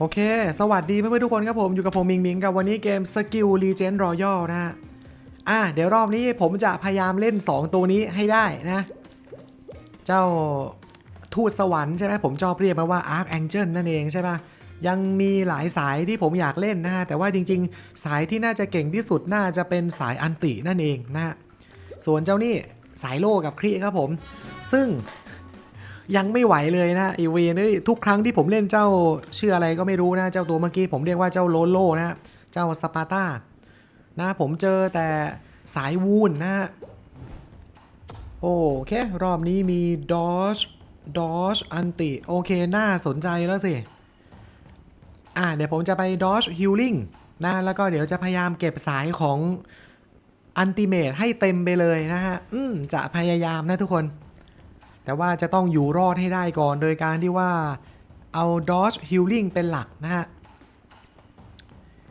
โอเค สวัสดีเพื่อนๆทุกคนครับผมอยู่กับผมมิงมิงกับวันนี้เกม Skill Legend Royal นะฮะอะเดี๋ยวรอบนี้ผมจะพยายามเล่น 2 ตัวนี้ให้ได้นะ เจ้าทูตสวรรค์ใช่ไหมผมชอบเรียกมันว่า Archangel นั่นเองใช่ปะยังมีหลายสายที่ผมอยากเล่นนะฮะ แต่ว่าจริงๆ สายที่น่าจะเก่งที่สุดน่าจะเป็นสายอันตินั่นเองนะฮะ ส่วนเจ้านี่สายโลกับครีครับผม ซึ่ง ยังไม่ไหวเลยนะไอเวนเอ้ยทุกครั้งที่ผมเล่นเจ้าชื่ออะไรก็ไม่รู้นะ เจ้าตัวเมื่อกี้ผมเรียกว่าเจ้าโลโลนะเจ้าสปาร์ตานะผมเจอแต่สายวูนนะโอเค รอบนี้มีดอชดอชอันติ โอเค น่าสนใจแล้วสิ อ่า เดี๋ยวผมจะไปดอชฮิลลิ่งนะ แล้วก็เดี๋ยวจะพยายามเก็บสายของอันติเมทให้เต็มไปเลยนะฮะ อืม จะพยายามนะทุกคน แต่ว่าจะต้องอยู่รอดให้ได้ก่อน โดยการที่ว่าเอา Dodge Healing เป็นหลักนะฮะ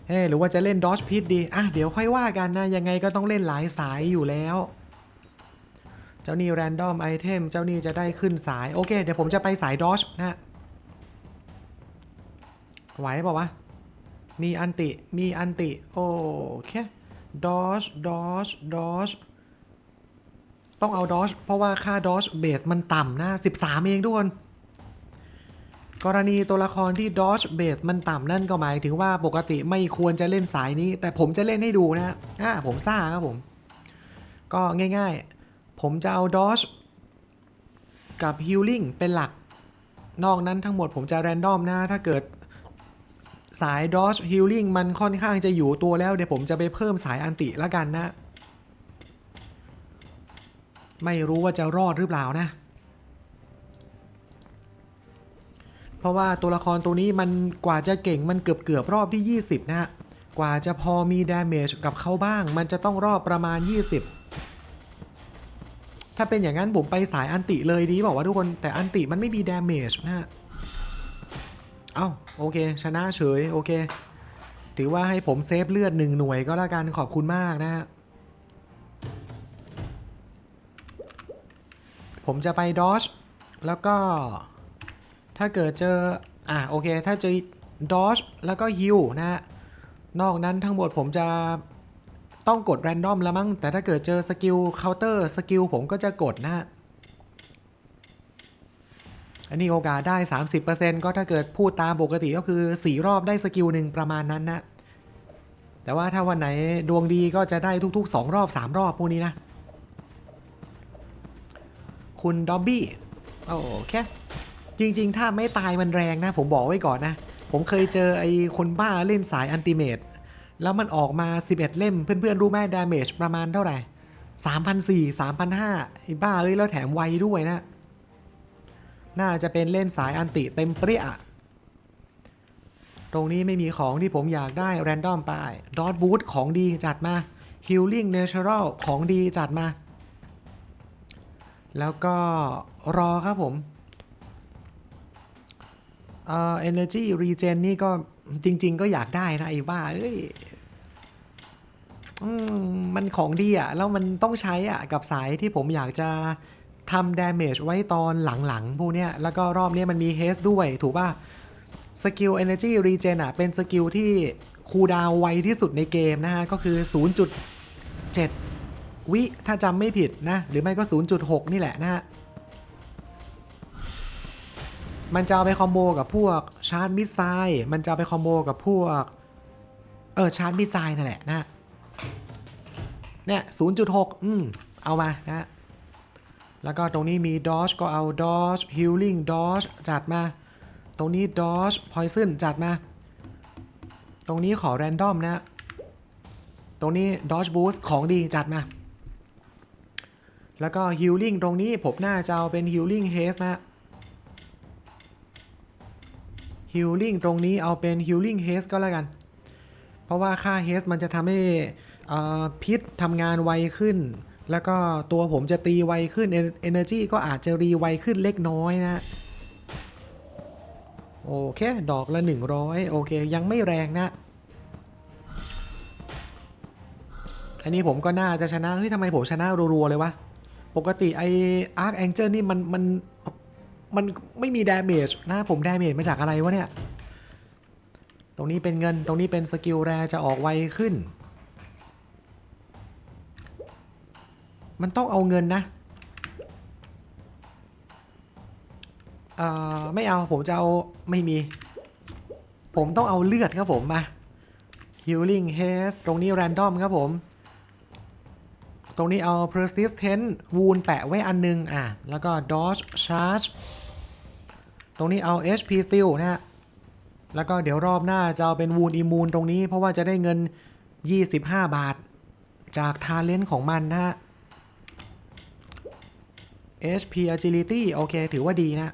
เฮ้หรือว่าจะเล่น Dodge Pit ดี อะ เดี๋ยวค่อยว่ากันนะ ยังไงก็ต้องเล่นหลายสายอยู่แล้ว เจ้านี่ Random Item เจ้านี่จะได้ขึ้นสาย โอเค เดี๋ยวผมจะไปสาย Dodge นะฮะไหวเปล่าวะ มีอันติ มีอันติ โอเค Dodge Dodge Dodge ต้องเอาดอชเพราะว่าค่าดอชเบสมันต่ำนะ 13 เองทุกคน กรณีตัวละครที่ดอชเบสมันต่ำนั่นก็หมายถึงว่าปกติไม่ควรจะเล่นสายนี้ แต่ผมจะเล่นให้ดูนะอ่าผมซ่าครับผม ก็ง่ายๆ ผมจะเอาดอชกับฮิลลิ่งเป็นหลัก นอกนั้นทั้งหมดผมจะแรนดอมนะ ถ้าเกิดสายดอชฮิลลิ่งมันค่อนข้างจะอยู่ตัวแล้วเดี๋ยวผมจะไปเพิ่มสายอันติละกันนะ ไม่รู้ว่าจะรอดหรือเปล่านะ เพราะว่าตัวละครตัวนี้มันกว่าจะเก่งมันเกือบเกือบรอบที่ 20 นะฮะ กว่าจะพอมีดาเมจกับเขาบ้าง มันจะต้องรอบประมาณ 20 ถ้าเป็นอย่างนั้นผมไปสายอันติเลยดีบอกว่าทุกคนแต่อันติมันไม่มีดาเมจนะฮะ เอ้าโอเค ชนะเฉยโอเค ถือว่าให้ผมเซฟเลือดหนึ่งหน่วยก็แล้วกันขอบคุณมากนะฮะ ผมจะไปดอชแล้วก็ถ้าเกิดเจอ อะโอเค ถ้าเจอดอชแล้วก็ฮิวนะฮะ นอกนั้นทั้งหมดผมจะต้องกดแรนดอมล้วมั้ง แต่ถ้าเกิดเจอสกิลเคาน์เตอร์สกิลผมก็จะกดนะฮะ อันนี้โอกาสได้ 30%ก็ถ้าเกิดพูดตามปกติก็คือ 4 รอบได้สกิลหนึ่งประมาณนั้นนะ แต่ว่าถ้าวันไหนดวงดีก็จะได้ทุก ๆ 2 รอบ 3 รอบพวกนี้นะ คุณดอบบี้โอเคจริง ๆ ถ้าไม่ตายมันแรงนะ ผมบอกไว้ก่อนนะ ผมเคยเจอไอ้คนบ้าเล่นสายอันติเมตแล้วมันออกมา 11 เล่ม เพื่อน ๆ รู้ไหมดาเมจประมาณเท่าไหร่3,400 3,500ไอ้บ้าเอ้ย แล้วแถมไวด้วยนะ น่าจะเป็นเล่นสายอันติเต็มเปรี้ยตรงนี้ไม่มีของที่ผมอยากได้แรนดอมไปดอทบูทของดีจัดมา Healing Natural ของดีจัดมา แล้วก็รอครับผมเอ่อ energy regen นี่ก็จริง ๆ ก็อยากได้นะไอ้บ้าเอ้ยอมมันของดีอะแล้วมันต้องใช้อะกับสายที่ผมอยากจะทำ damage ไว้ตอนหลังๆพวกเนี้ย แล้วก็รอบนี้มันมี haste ด้วยถูกป่ะสกิล energy regen อะเป็นสกิลที่คูดาวไวที่สุดในเกมนะฮะ ก็คือ 0.7 วิถ้าจำไม่ผิดนะ หรือไม่ก็ 0.6 นี่แหละนะฮะ มันจะเอาไปคอมโบกับพวกชาร์จมิสไซล์มันจะเอาไปคอมโบกับพวก เออชาร์จมิสไซล์นั่นแหละนะ เนี่ย 0.6 อืม เอามานะ แล้วก็ตรงนี้มีดอ g ก็เอาดอ g ฮิลลิ่งดอ g จัดมา ตรงนี้ดอ g พอยซึนจัดมา ตรงนี้ขอแรนดอมนะตรงนี้ดอ g บูสของดีจัดมา แล้วก็ฮิลลิ่งตรงนี้ผมน่าจะเอาเป็นฮิลลิ่งเฮสนะฮิลลิ่งตรงนี้เอาเป็นฮิลลิ่งเฮสก็แล้วกัน เพราะว่าค่าเฮสมันจะทำให้พิษทำงานไวขึ้น แล้วก็ตัวผมจะตีไวขึ้น Energy ก็อาจจะรีไวขึ้นเล็กน้อยนะ โอเค ดอกละ 100 โอเค ยังไม่แรงนะ อันนี้ผมก็น่าจะชนะ เฮ้ยทำไมผมชนะรัวๆเลยวะ ปกติไอ Arc Angel นี่มันมันมันไม่มีดาเมจนะผมดาเมจมาจากอะไรวะเนี่ย ตรงนี้เป็นเงินตรงนี้เป็นสกิลแรจะออกไวขึ้น มันต้องเอาเงินนะอ่อไม่เอาผมจะเอาไม่มี ผมต้องเอาเลือดครับผมมา healing haste ตรงนี้ random ครับผม ตรงนี้เอา persistent wound แปะไว้อันนึง อะ แล้วก็ dodge charge ตรงนี้เอา HP steal นะฮะ แล้วก็เดี๋ยวรอบหน้าจะเอาเป็น wound immune ตรงนี้เพราะว่าจะได้เงิน 25 บาท จาก talent ของมันนะฮะ HP agility โอเค ถือว่าดีนะ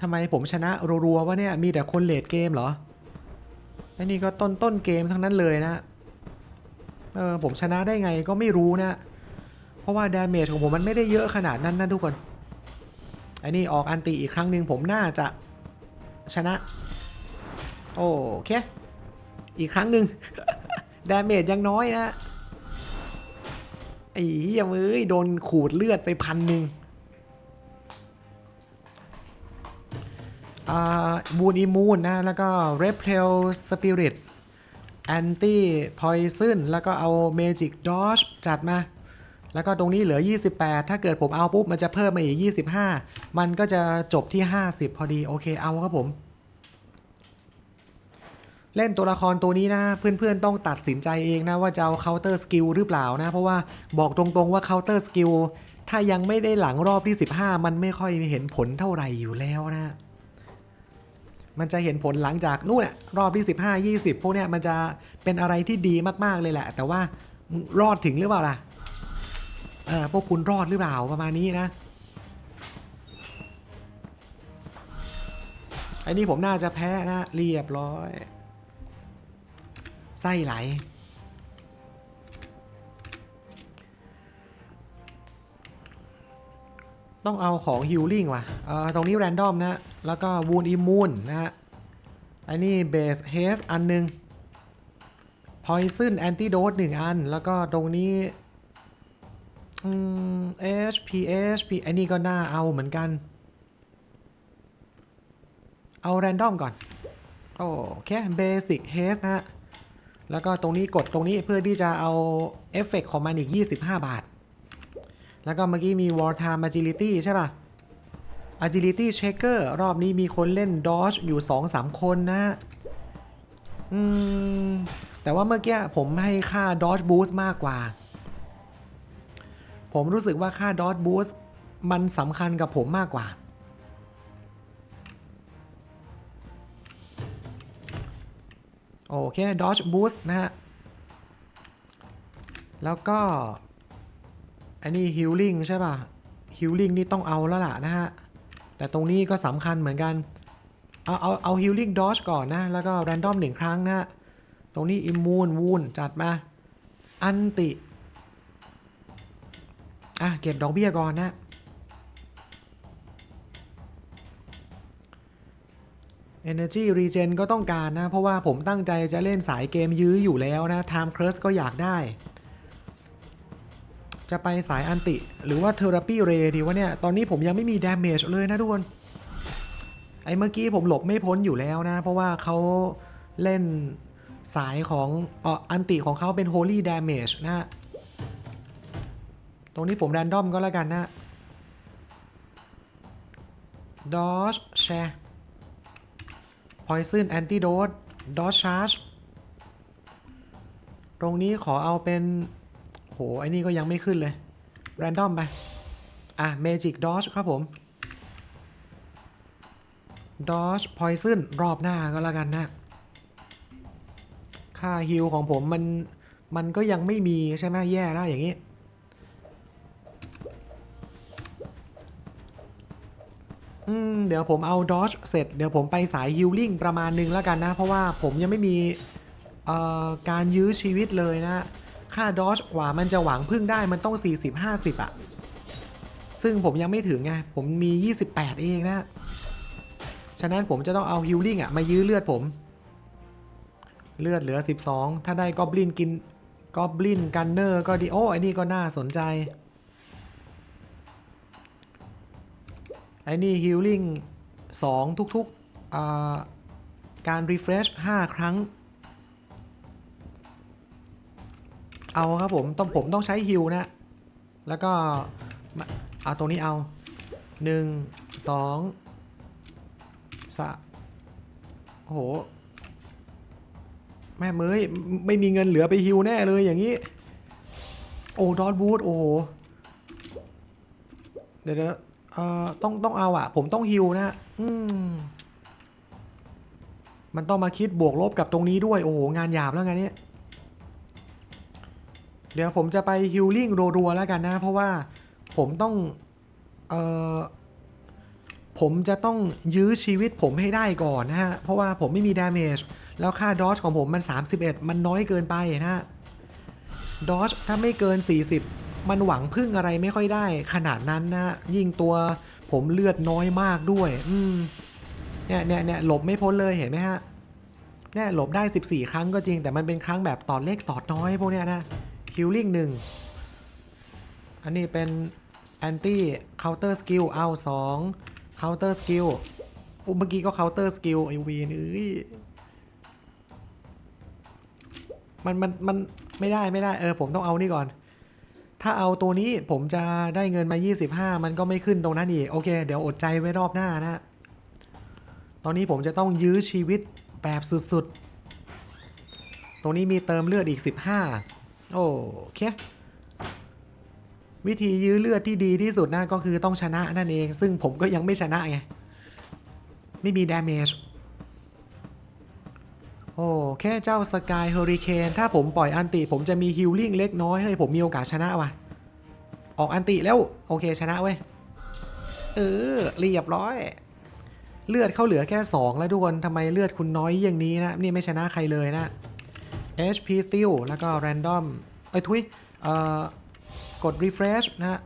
ทำไมผมชนะรัวๆวะเนี่ย มีแต่คนเลดเกมเหรอไอ้นี่ก็ต้นต้นเกมทั้งนั้นเลยนะ เออผมชนะได้ไงก็ไม่รู้นะ เพราะว่าดาเมจของผมมันไม่ได้เยอะขนาดนั้นนะทุกคนไอ้นี่ออกอันติอีกครั้งหนึ่งผมน่าจะชนะ โอเค อีกครั้งหนึ่งดาเมจยังน้อยนะไอ้เหี้ยเอ้ยโดนขูดเลือดไปพันหนึ่งอ่าบูนอิมูนนะ แล้วก็ Repel Spirit Anti Poison แอนตี้พอยซึนแล้วก็เอา Magic Dodge จัดมา แล้วก็ตรงนี้เหลือ 28 ถ้าเกิดผมเอาปุ๊บ มันจะเพิ่มมาอีก 25 มันก็จะจบที่ 50 พอดี โอเค เอาครับผม เล่นตัวละครตัวนี้นะ เพื่อนๆต้องตัดสินใจเองนะ ว่าจะเอา Counter Skill หรือเปล่านะ เพราะว่าบอกตรงๆว่า Counter Skill ถ้ายังไม่ได้หลังรอบที่ 15 มันไม่ค่อยเห็นผลเท่าไหร่อยู่แล้วนะ มันจะเห็นผลหลังจากนู่นอะรอบที่ 15 20 พวกเนี้ยมันจะเป็นอะไรที่ดีมากๆเลยแหละ แต่ว่ารอดถึงหรือเปล่าล่ะเออพวกคุณรอดหรือเปล่าประมาณนี้นะไอ้นี่ผมน่าจะแพ้นะเรียบร้อย ไส้ไหล ต้องเอาของฮิลลิ่งว่ะเอ่อตรงนี้แรนดอมนะ แล้วก็วูนอิมูนนะฮะไอ้นี่เบสเฮสอันหนึ่งพอยซึนแอนติโดสหนึ่งอัน แล้วก็ตรงนี้อืม HP HP ไอ้นี่ก็น่าเอาเหมือนกัน เอาแรนดอมก่อน โอเคเบสิกเฮสนะฮะแล้วก็ตรงนี้กดตรงนี้เพื่อที่จะเอาเอฟเฟกของมันอีก 25 บาท แล้วก็เมื่อกี้มี War Time Agility ใช่ป่ะ Agility Checker รอบนี้มีคนเล่น Dodge อยู่ 2-3 คนนะอืม แต่ว่าเมื่อกี้ผมให้ค่า Dodge Boost มากกว่า ผมรู้สึกว่าค่า Dodge Boost มันสำคัญกับผมมากกว่า โอเค Dodge Boost นะฮะ แล้วก็ อันนี้ Healing ใช่ป่ะ Healing นี่ต้องเอาแล้วล่ะนะฮะ แต่ตรงนี้ก็สำคัญเหมือนกัน เอาเอาเอา Healing Dodge ก่อนนะ แล้วก็ Random หนึ่งครั้งนะฮะตรงนี้ Immune Wound จัดมา อันติ อะ เก็บดอกเบี้ยก่อนนะ Energy Regen ก็ต้องการนะ เพราะว่าผมตั้งใจจะเล่นสายเกมยื้ออยู่แล้วนะ Time Curse ก็อยากได้ จะไปสายอันติ หรือว่า Therapy Ray ดีวะเนี่ย ตอนนี้ผมยังไม่มี Damage เลยนะทุกคน ไอ้เมื่อกี้ผมหลบไม่พ้นอยู่แล้วนะ เพราะว่าเขาเล่นสายของอออันติของเขาเป็น Holy Damage นะ ตรงนี้ผมแรนดอมก็แล้วกันนะ Dodge Share Poison Antidote Dodge Charge ตรงนี้ขอเอาเป็น โหไอ้นี่ก็ยังไม่ขึ้นเลย Random ไป อะ Magic Dodge ครับผม Dodge Poison รอบหน้าก็แล้วกันนะ ค่าฮิลของผมมัน มันก็ยังไม่มีใช่ไหมแย่แล้วอย่างนี้ อืม เดี๋ยวผมเอา Dodge เสร็จ เดี๋ยวผมไปสาย Healing ประมาณหนึงแล้วกันนะ เพราะว่าผมยังไม่มี เอ่อ การยื้อชีวิตเลยนะ ค่า Dodge กว่ามันจะหวังพึ่งได้มันต้อง 40-50อะซึ่งผมยังไม่ถึงไง ผมมี 28 เองนะ ฉะนั้นผมจะต้องเอา Healing อะมายื้อเลือดผม เลือดเหลือ 12 ถ้าได้ Goblin กิน Goblin Gunner ก็ดี โอ้ไอ้นี่ก็น่าสนใจ ไอ้นี่ Healing 2ทุกๆการ refresh 5ครั้ง เอาครับผมต้องผมต้องใช้ฮิลนะ แล้วก็เอาตรงนี้เอา1 2สะโอ้โห แม่เมยไม่มีเงินเหลือไปฮิวแน่เลยอย่างนี้ โอ้ดอทบูทโอ้โห เดี๋ยวเดี๋ยวเอ่อต้องต้องเอาอะผมต้องฮิวนะอืมมันต้องมาคิดบวกลบกับตรงนี้ด้วย โอ้โห งานหยาบแล้วงานนี้ เดี๋ยวผมจะไปฮิลลิ่งรัวๆแล้วกันนะ เพราะว่าผมต้อง เอ่อ ผมจะต้องยื้อชีวิตผมให้ได้ก่อนนะฮะ เพราะว่าผมไม่มีดาเมจแล้วค่าดอ g ของผมมัน 31 มันน้อยเกินไปนะฮะ ดอ g ถ้าไม่เกิน 40 มันหวังพึ่งอะไรไม่ค่อยได้ ขนาดนั้นนะ ยิ่งตัวผมเลือดน้อยมากด้วย อืมเนี่ยเนี่ยเนี่ยหลบไม่พ้นเลยเห็นไหมฮะเนี่ยหลบได้ 14 ครั้งก็จริง แต่มันเป็นครั้งแบบตอดเล็กตอดน้อยพวกเนี้ยนะ ฮิลลิ่งหนึ่งอันนี้เป็น anti counter skill เอา2 counter skill อุยเมื่อกี้ก็ counter skill ไอเวนเอ้ยมันมันมันไม่ได้ไม่ได้เออผมต้องเอานี่ก่อน ถ้าเอาตัวนี้ผมจะได้เงินมา 25 มันก็ไม่ขึ้นตรงนั้นอีกโอเค เดี๋ยวอดใจไว้รอบหน้านะ ตอนนี้ผมจะต้องยื้อชีวิตแบบสุดๆ ตรงนี้มีเติมเลือดอีก 15 โอเค วิธียื้อเลือดที่ดีที่สุดนะก็คือต้องชนะนั่นเอง ซึ่งผมก็ยังไม่ชนะไง ไม่มีดาเมจโอ้แค่เจ้าสกายเฮอริเคนถ้าผมปล่อยอันติ ผมจะมีฮิลลิ่งเล็กน้อยให้ย ผมมีโอกาสชนะว่ะ ออกอันติแล้ว โอเคชนะเว้ย เออ เรียบร้อย เลือดเขาเหลือแค่ 2 แล้วทุกคนทำไมเลือดคุณน้อยอย่างนี้นะ นี่ไม่ชนะใครเลยนะ HP Steal แล้วก็ Random เอ้ยทุยกด Refresh นะ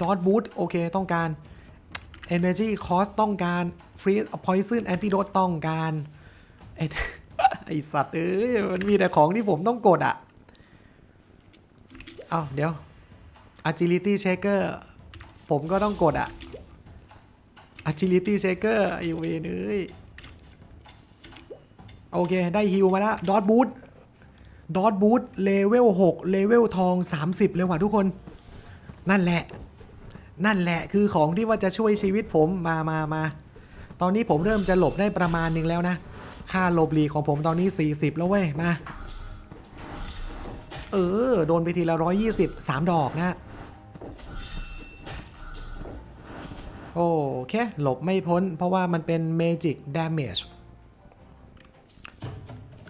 Dot Boost โอเคต้องการ Energy Cost ต้องการ Freeze Poison Antidote ต้องการไอ้สัตว์เอ้ยมันมีแต่ของที่ผมต้องกดอะเอาเดี๋ยว Agility Shaker ผมก็ต้องกดอะ Agility Shaker ไอเวนเอ้ย โอเค ได้ฮิวมาแล้ว ดอทบูท ดอทบูทเลเวล6เลเวลทอง 30 เลยว่ะทุกคน นั่นแหละ นั่นแหละคือของที่ว่าจะช่วยชีวิตผมมามามาตอนนี้ผมเริ่มจะหลบได้ประมาณหนึ่งแล้วนะ ค่าหลบหลีของผมตอนนี้ 40 แล้วเว้ย มา เออ โดนไปทีละ 120 3 ดอกนะ โอเค หลบไม่พ้น เพราะว่ามันเป็น Magic Damage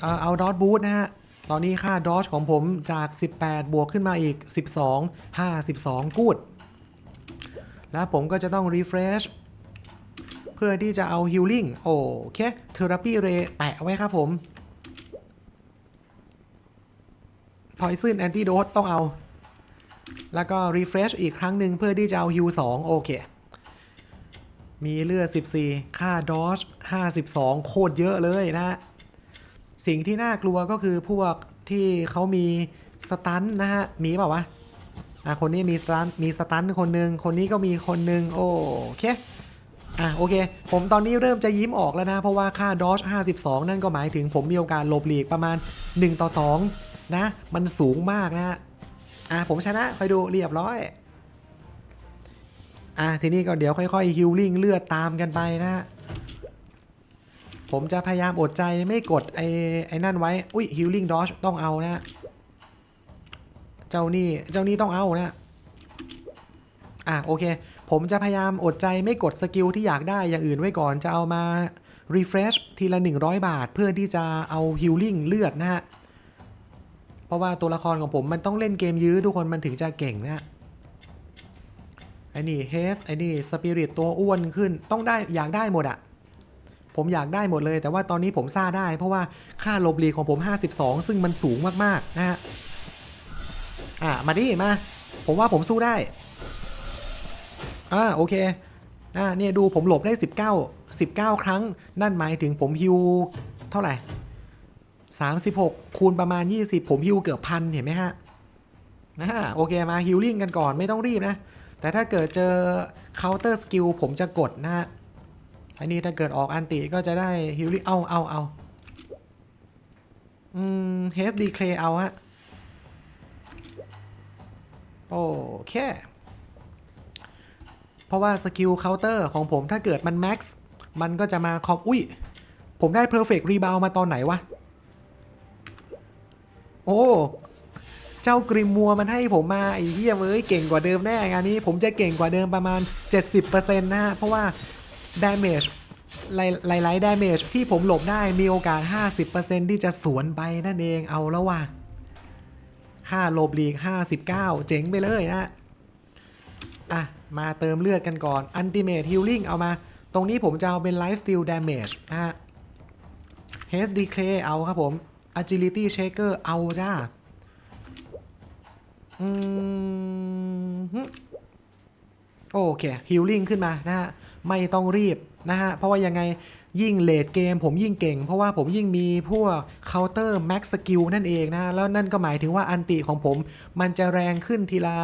เอ่อเอาดอ b บูทนะฮะ ตอนนี้ค่าดอ g ของผมจาก 18 บวกขึ้นมาอีก 12 52 กูด แล้วผมก็จะต้อง refresh เพื่อที่จะเอา healing โอเค therapy ray แปะไว้ครับผม poison antidote ต้องเอา แล้วก็ refresh อีกครั้งหนึ่งเพื่อที่จะเอา heal 2โอเค มีเลือด 14 ค่าดอ g 52 โคตรเยอะเลยนะฮะ สิ่งที่น่ากลัวก็คือพวกที่เขามีสตันนะฮะ มีเปล่าวะ อะ คนนี้มีสตัน มีสตันคนหนึ่งคนนี้ก็มีคนหนึ่งโอเค อะ โอเค ผมตอนนี้เริ่มจะยิ้มออกแล้วนะ เพราะว่าค่าดอ g 52 นั่นก็หมายถึงผมมีโอกาสหลบหลีกประมาณ 1 ต่อ 2 นะ มันสูงมากนะฮะ อะ ผมชนะคอยดูเรียบร้อย อะ ทีนี้ก็เดี๋ยวค่อยๆฮิลลิ่งเลือดตามกันไปนะฮะ ผมจะพยายามอดใจไม่กดไอ้ไอ้นั่นไว้ อุ้ย healing dodge ต้องเอานะ เจ้านี่เจ้านี่ต้องเอานะ อะโอเค ผมจะพยายามอดใจไม่กดสกิลที่อยากได้อย่างอื่นไว้ก่อนจะเอามา refresh ทีละ 100 บาทเพื่อที่จะเอา healing เลือดนะฮะ เพราะว่าตัวละครของผมมันต้องเล่นเกมยื้อทุกคนมันถึงจะเก่งนะไอ้นี่ haste ไอ้นี่ spirit ตัวอ้วนขึ้นต้องได้อยากได้หมดอะ ผมอยากได้หมดเลย แต่ว่าตอนนี้ผมซ่าได้ เพราะว่าค่าลบหลีของผม 52 ซึ่งมันสูงมากๆนะฮะอะมาดิมา ผมว่าผมสู้ได้อ่าโอเคอ่าเนี่ยดูผมหลบได้ 19 19 ครั้ง นั่นหมายถึงผมฮิวเท่าไหร่ 36 คูณประมาณ 20 ผมฮิวเกือบพันเห็นไหมฮะนะฮะโอเคมาฮิลลิ่งกันก่อนไม่ต้องรีบนะ แต่ถ้าเกิดเจอ counter skill ผมจะกดนะฮะ อันนี้ถ้าเกิดออกอันติก็จะได้ฮิลลิ่เอาเอาเอาอืมเฮสดีเคลเอาฮะ โอเค เพราะว่าสกิลเคาน์เตอร์ของผมถ้าเกิดมันแม็กซ์มันก็จะมาคอมอุ้ย ผมได้เพอร์เฟกต์รีบาวมาตอนไหนวะ โอ้ เจ้ากริมมัวมันให้ผมมา ไอ้เหี้ยเว้ย เก่งกว่าเดิมแน่งานนี้ ผมจะเก่งกว่าเดิมประมาณ 70%นะฮะ เพราะว่า damage หลายหลายๆ damage ที่ผมหลบได้มีโอกาส 50%ที่จะสวนไปนั่นเองเอาแล้วว่ะค่าหลบหลีก 59 เจ๋งไปเลยนะ อะ มาเติมเลือดกันก่อน Ultimate Healing เอามา ตรงนี้ผมจะเอาเป็น Life Steal Damage นะฮะ Haste Decay เอาครับผม Agility Shaker เอาจ้า อืม โอเค Healing ขึ้นมานะฮะ ไม่ต้องรีบนะฮะ เพราะว่ายังไงยิ่งเลดเกมผมยิ่งเก่ง เพราะว่าผมยิ่งมีพวก Counter Max Skill นั่นเองนะแล้วนั่นก็หมายถึงว่าอันติของผมมันจะแรงขึ้นทีละ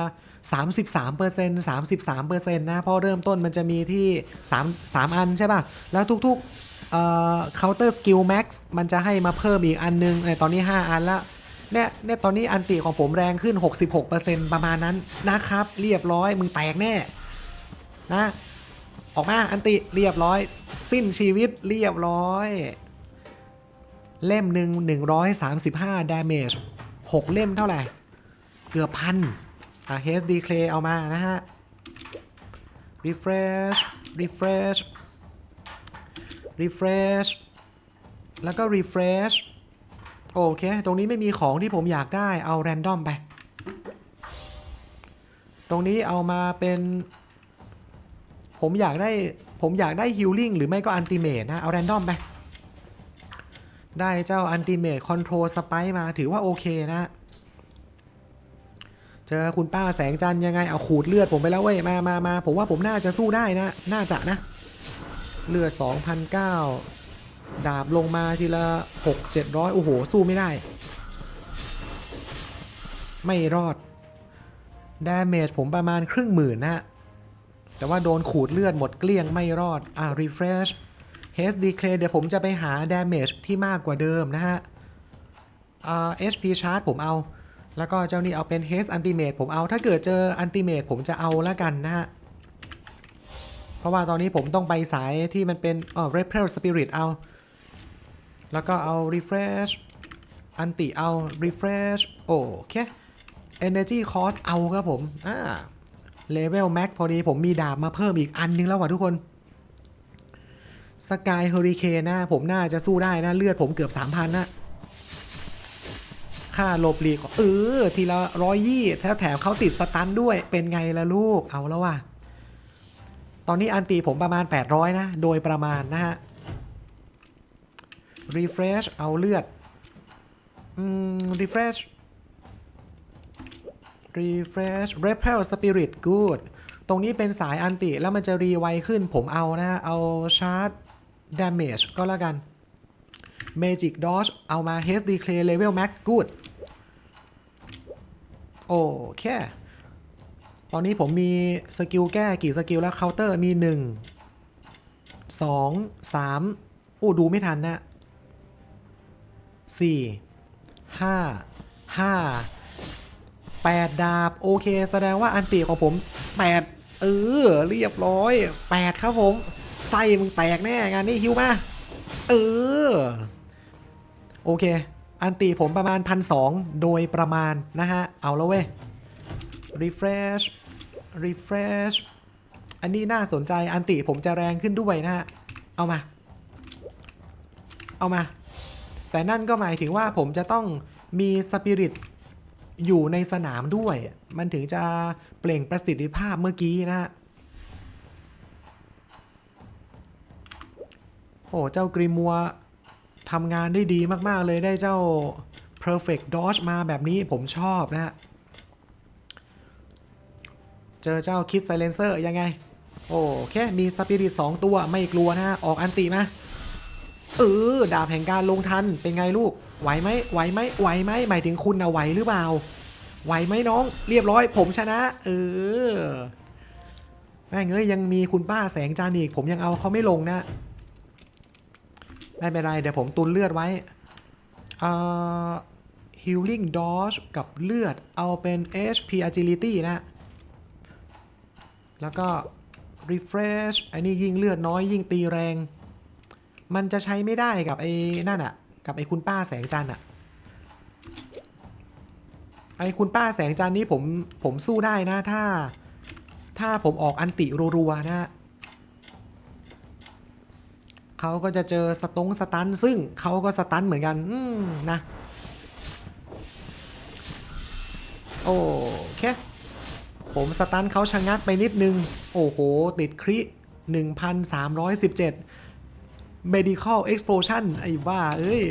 33% 33%นะเพราะเริ่มต้นมันจะมีที่ 3 3 อันใช่ป่ะ แล้วทุกๆเอ่อ Counter Skill Max มันจะให้มาเพิ่มอีกอันนึงเอ้ยตอนนี้ 5 อันละเนี่ยเนี่ยตอนนี้อันติของผมแรงขึ้น 66%ประมาณนั้นนะครับ เรียบร้อยมึงแตกแน่นะ ออกมาอันติเรียบร้อย สิ้นชีวิตเรียบร้อย เล่มหนึ่ง135 damage 6 เล่มเท่าไหร่ เกือบพันอะ HD Clay เอามานะฮะ refresh refresh refresh แล้วก็ refresh โอเค ตรงนี้ไม่มีของที่ผมอยากได้เอา random ไป ตรงนี้เอามาเป็น ผมอยากได้ผมอยากได้ healing หรือไม่ก็ ultimate นะ เอา random ไป ได้เจ้า ultimate control spike มาถือว่าโอเคนะเจอคุณป้าแสงจันยังไง เอาขูดเลือดผมไปแล้วเว้ย มามามาผมว่าผมน่าจะสู้ได้นะ น่าจะนะ เลือด 2,009 ดาบลงมาทีละ 6 700 โอ้โห สู้ไม่ได้ ไม่รอดดาเมจผมประมาณครึ่งหมื่นนะ แต่ว่าโดนขูดเลือดหมดเกลี้ยงไม่รอด อ่า refresh HD Clay เดี๋ยวผมจะไปหา damage ที่มากกว่าเดิมนะฮะ อ่า HP charge ผมเอา แล้วก็เจ้านี่เอาเป็น Haste Ultimate ผมเอา ถ้าเกิดเจอ Ultimate ผมจะเอาละกันนะฮะ เพราะว่าตอนนี้ผมต้องไปสายที่มันเป็นอ๋อ Repel Spirit เอา แล้วก็เอา Refresh อันติเอา Refresh โอเค Energy Cost เอาครับผม อ่า Level Max พอดีผมมีดาบมาเพิ่มอีกอันนึงแล้วว่ะทุกคนสกายเฮอริเคนนะผมน่าจะสู้ได้นะ เลือดผมเกือบ3,000นะค่าหลบหลีกเออ ทีละร้อยยี่ถ้าแถมเขาติดสตันด้วยเป็นไงล่ะลูกเอาแล้วว่ะ ตอนนี้อันตีผมประมาณ 800 นะ โดยประมาณนะฮะ refresh เอาเลือดอืม refresh refresh repel spirit good ตรงนี้เป็นสายอันติแล้วมันจะรีไวขึ้นผมเอานะ เอาชาร์จ damage ก็แล้วกัน magic dodge เอามา HD clay level max good โอเค ตอนนี้ผมมีสกิลแก้กี่สกิลแล้วเคาน์เตอร์มี 1 2 3อู้ดูไม่ทันนะ 4 5 5 8 ดาบ โอเค แสดงว่าอันติของผม 8 เออ เรียบร้อย 8 ครับผมไส้มึงแตกแน่งานนี้ฮิวมาเออ โอเค อันติผมประมาณ1,200โดยประมาณนะฮะ เอาแล้วเว้ย refresh refresh อันนี้น่าสนใจอันติผมจะแรงขึ้นด้วยนะฮะ เอามา เอามา แต่นั่นก็หมายถึงว่าผมจะต้องมีสปิริต อยู่ในสนามด้วย มันถึงจะเปล่งประสิทธิภาพเมื่อกี้นะฮะโอ้เจ้ากริมัวทำงานได้ดีมาก ๆ เลยได้เจ้า perfect dodge มาแบบนี้ผมชอบนะฮะ เจอเจ้าคิดไซเลนเซอร์ยังไง โอเค มีสปิริต2ตัวไม่กลัวนะฮะ ออกอันติมาเออ ดาบแห่งการลงทันเป็นไงลูก ไหวไหมไหวไหมไหวไหมหมายถึงคุณนะไหวหรือเปล่า ไหวไหมน้อง เรียบร้อย ผมชนะ เออแม่งเอ้ยยังมีคุณป้าแสงจานอีก ผมยังเอาเขาไม่ลงนะไม่เป็นไรเดี๋ยวผมตุนเลือดไว้เอ่อ healing dodge กับเลือดเอาเป็น HP agility นะ แล้วก็ refresh อันนี้ยิ่งเลือดน้อยยิ่งตีแรง มันจะใช้ไม่ได้กับไอ้นั่นอะ กับไอ้คุณป้าแสงจันทร์อะไอ้คุณป้าแสงจันทร์นี้ผมผมสู้ได้นะถ้า ถ้าผมออกอันติรัวๆนะฮะเขาก็จะเจอสตงสตันซึ่งเขาก็สตันเหมือนกันอืมนะโอเค ผมสตันเขาชะงักไปนิดนึง โอ้โห ติดคริ 1,317 medical explosion ไอ้ว่าเอ้ย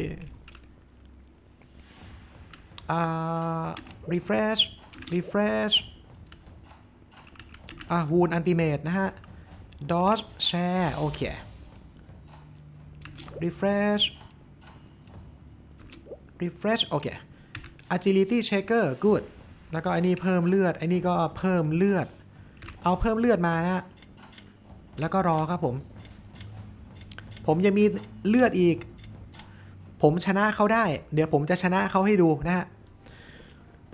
อ่า refresh refresh อะ wound ultimate นะฮะ dodge share โอเค refresh refresh โอเค agility checker good แล้วก็ไอันนี้เพิ่มเลือดไอันนี้ก็เพิ่มเลือด เอาเพิ่มเลือดมานะ แล้วก็รอครับผม ผมยังมีเลือดอีก ผมชนะเขาได้ เดี๋ยวผมจะชนะเขาให้ดูนะฮะ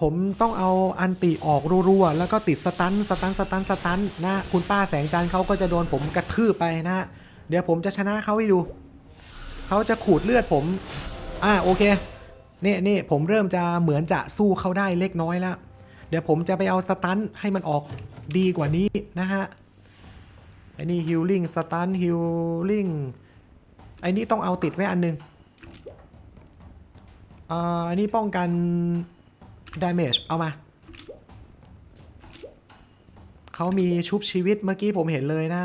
ผมต้องเอาอันติออกรัวๆ แล้วก็ติดสตันสตันสตันสตันนะ คุณป้าแสงจันทร์เขาก็จะโดนผมกระทืบไปนะฮะ เดี๋ยวผมจะชนะเขาให้ดู เขาจะขูดเลือดผม อ่าโอเคนี่นี่ผมเริ่มจะเหมือนจะสู้เขาได้เล็กน้อยแล้ว เดี๋ยวผมจะไปเอาสตันให้มันออกดีกว่านี้นะฮะไอ้นี่ฮิลลิ่งสตันฮิลลิ่ง ไอ้นี่ต้องเอาติดไว้อันหนึงอ่าอันนี้ป้องกัน damage เอามา เขามีชุบชีวิตเมื่อกี้ผมเห็นเลยนะ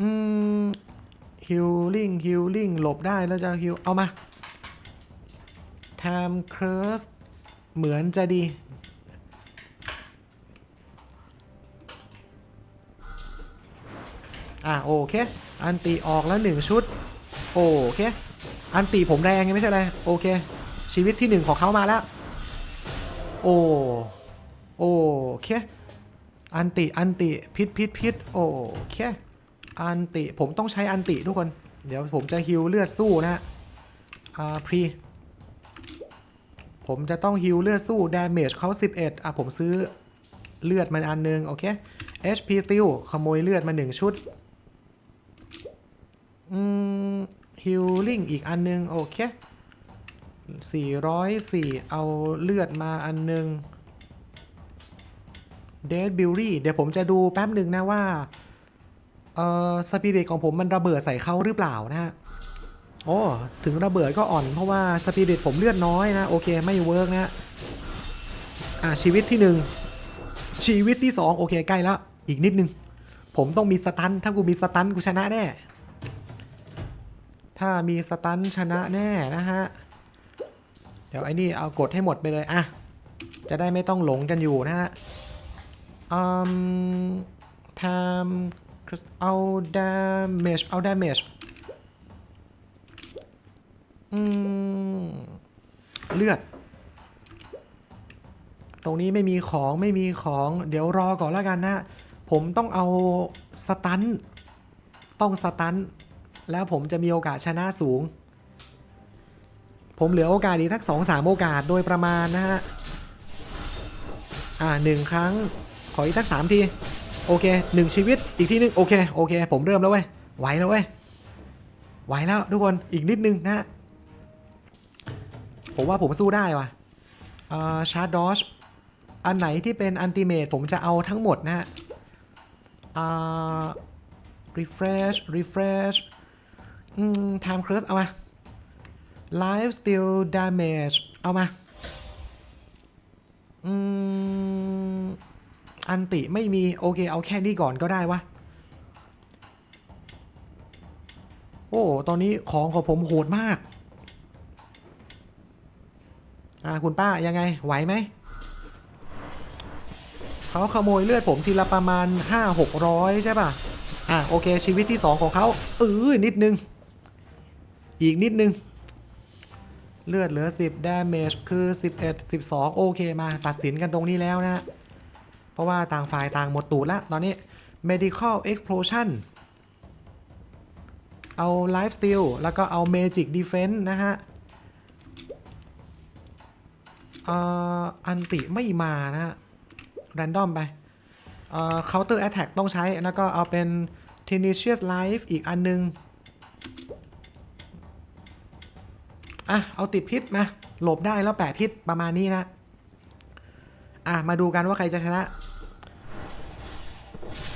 อืม healing healing หลบได้แล้วจะ heal เอามา time curse เหมือนจะดี อะโอเค อันตีออกแล้วหนึ่งชุด โอเค อันตีผมแรงไงไม่ใช่ไรโอเค ชีวิตที่หนึ่งของเขามาแล้ว โอโอเค อันติ อันติ พิษพิษพิษโอเค อันติ ผมต้องใช้อันติทุกคน เดี๋ยวผมจะฮิวเลือดสู้นะฮะ อ่าพรี ผมจะต้องฮิวเลือดสู้ damage เขา11 อะผมซื้อเลือดมันอันนึง โอเค HP Steel ขโมยเลือดมา 1 ชุด อืม Healing อีกอันนึง โอเค 404 เอาเลือดมาอันนึง Dead Beauty เดี๋ยวผมจะดูแป๊บหนึ่งนะว่า เอ่อสปิริตของผมมันระเบิดใส่เขาหรือเปล่านะฮะโอ้ถึงระเบิดก็อ่อนเพราะว่าสปิริตผมเลือดน้อยนะ โอเคไม่เวิร์กนะอะชีวิตที่หนึ่งชีวิตที่สองโอเคใกล้แล้วอีกนิดนึง ผมต้องมีสตันถ้ากูมีสตันกูชนะแน่ ถ้ามีสตันชนะแน่นะฮะ เดี๋ยวไอ้นี่เอากดให้หมดไปเลยอะจะได้ไม่ต้องหลงกันอยู่นะฮะอืมทำเอา damage เอา damage อืม เลือด ตรงนี้ไม่มีของไม่มีของเดี๋ยวรอก่อนแล้วกันนะ ผมต้องเอาสตัน ต้องสตัน แล้วผมจะมีโอกาสชนะสูง ผมเหลือโอกาสอีกทักสองสามโอกาสโดยประมาณนะฮะ อ่าหนึ่งครั้ง ขออีกทักสามที โอเคหนึ่งชีวิตอีกทีหนึงโอเคโอเคผมเริ่มแล้วเว้ยไหวแล้วเว้ยไหวแล้วทุกคนอีกนิดนึงนะฮะผมว่าผมสู้ได้ว่ะอ่าชาร์ดดอชอันไหนที่เป็นอันติเมตผมจะเอาทั้งหมดนะฮะ refresh refresh อืม time curse เอามา life steal damage เอามา อืม อันติไม่มี โอเค เอาแค่นี้ก่อนก็ได้วะ โอ้ ตอนนี้ของของผมโหดมาก อ่า คุณป้ายังไง ไหวไหม เขาขโมยเลือดผมทีละประมาณ 5 600 ใช่ป่ะ อะ โอเค ชีวิตที่ 2 ของเขาเออนิดนึง อีกนิดนึง เลือดเหลือ 10 damage คือ 11 12 โอเคมาตัดสินกันตรงนี้แล้วนะ เพราะว่าต่างฝ่ายต่างหมดตูดละตอนนี้ medical explosion เอา Life Steal แล้วก็เอา Magic Defense นะฮะอันติไม่มานะฮะ Random ไปเอ่อ Counter Attack ต้องใช้ แล้วก็เอาเป็น Tenacious Life อีกอันนึง อะ เอาติดพิษมา หลบได้แล้วแปะพิษประมาณนี้นะ อะ มาดูกันว่าใครจะชนะ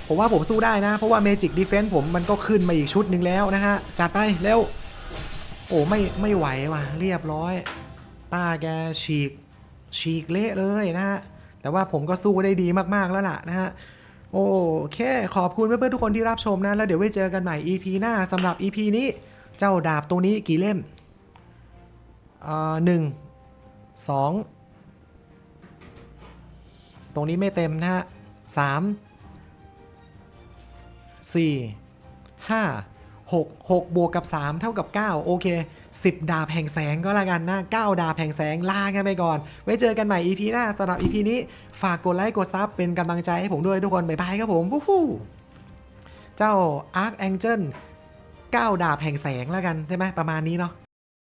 ผมว่าผมสู้ได้นะ เพราะว่า Magic Defense ผมมันก็ขึ้นมาอีกชุดหนึ่งแล้วนะฮะ จัดไปเร็ว โอ้ไม่ไม่ไหวว่ะ เรียบร้อย ป้าแกฉีก ฉีกเละเลยนะฮะ แต่ว่าผมก็สู้ได้ดีมากๆแล้วล่ะนะฮะโอเค ขอบคุณเพื่อนๆทุกคนที่รับชมนะ แล้วเดี๋ยวไว้เจอกันใหม่ EP หน้าสำหรับ EP นี้ เจ้าดาบตัวนี้กี่เล่ม หนึ่งสองตรงนี้ไม่เต็มนะฮะสามสี่ห้าหกหกบวกกับ 3 เท่ากับ 9 โอเค 10 ดาบแห่งแสงก็แล้วกันนะ9ดาบแห่งแสงลากันไปก่อน ไว้เจอกันใหม่ EP หน้าสำหรับ EP นี้ ฝากกดไลค์กดซับเป็นกำลังใจให้ผมด้วยทุกคน บ๊ายบายครับผมวู้ฮู้เจ้า Archangel 9 ดาบแห่งแสงแล้วกัน ใช่ไหมประมาณนี้เนาะ